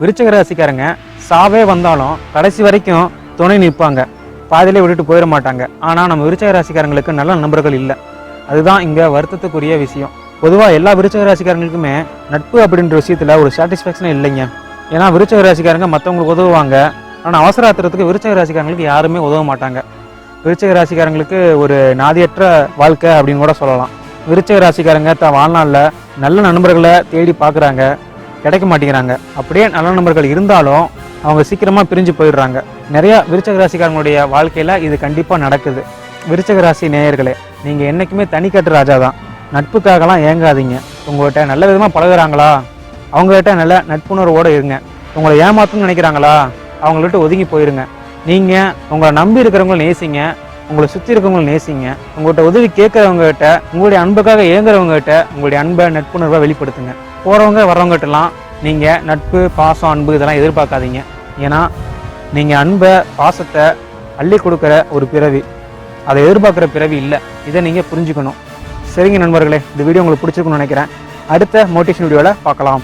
விருச்சக ராசிக்காரங்க சாவே வந்தாலும் கடைசி வரைக்கும் துணை நிற்பாங்க. பாதியிலே விட்டுட்டு போயிட மாட்டாங்க. ஆனால் நம்ம விருச்சக ராசிக்காரங்களுக்கு நல்ல நண்பர்கள் இல்லை. அதுதான் இங்கே வருத்தத்துக்குரிய விஷயம். பொதுவாக எல்லா விருச்சக ராசிக்காரங்களுக்குமே நட்பு அப்படின்ற விஷயத்தில் ஒரு சாட்டிஸ்ஃபேக்ஷனே இல்லைங்க. ஏன்னா விருச்சக ராசிக்காரங்க மற்றவங்களுக்கு உதவுவாங்க. ஆனால் அவசர ஆத்திரத்துக்கு விருச்சக ராசிக்காரங்களுக்கு யாருமே உதவ மாட்டாங்க. விருச்சக ராசிக்காரங்களுக்கு ஒரு நாதியற்ற வாழ்க்கை அப்படின்னு கூட சொல்லலாம். விருச்சக ராசிக்காரங்க த வாழ்நாளில் நல்ல நண்பர்களை தேடி பார்க்குறாங்க. கிடைக்க மாட்டேங்கிறாங்க. அப்படியே நல்ல நண்பர்கள் இருந்தாலும் அவங்க சீக்கிரமாக பிரிஞ்சு போயிடுறாங்க. நிறைய விருச்சக ராசிக்காரங்களுடைய வாழ்க்கையில் இது கண்டிப்பாக நடக்குது. விருச்சக ராசி நேயர்களே நீங்கள் என்றைக்குமே தனிக்கட்டு ராஜா தான். நட்புக்காகலாம் ஏங்காதீங்க. உங்கள்கிட்ட நல்ல விதமாக பழகுறாங்களா? அவங்ககிட்ட நல்ல நட்புணர்வோடு இருங்க. உங்களை ஏமாத்தணும்னு நினைக்கிறாங்களா? அவங்கள்ட்ட ஒதுங்கி போயிருங்க. நீங்கள் உங்களை நம்பி இருக்கிறவங்கள நேசிங்க. உங்களை சுற்றி இருக்கவங்களை நேசிங்க. உங்கள்கிட்ட உதவி கேட்குறவங்ககிட்ட உங்களுடைய அன்புக்காக இயங்குறவங்ககிட்ட உங்களுடைய அன்பை நட்புணர்வை வெளிப்படுத்துங்க. போகிறவங்க வர்றவங்ககிட்டலாம் நீங்கள் நட்பு பாசம் அன்பு இதெல்லாம் எதிர்பார்க்காதீங்க. ஏன்னா நீங்கள் அன்பை பாசத்தை அள்ளி கொடுக்குற ஒரு பிறவி. அதை எதிர்பார்க்குற பிறவி இல்லை. இதை நீங்கள் புரிஞ்சுக்கணும். சரிங்க நண்பர்களே இந்த வீடியோ உங்களுக்கு பிடிச்சிருக்குன்னு நினைக்கிறேன். அடுத்த மோட்டிவேஷன் வீடியோவில் பார்க்கலாம்.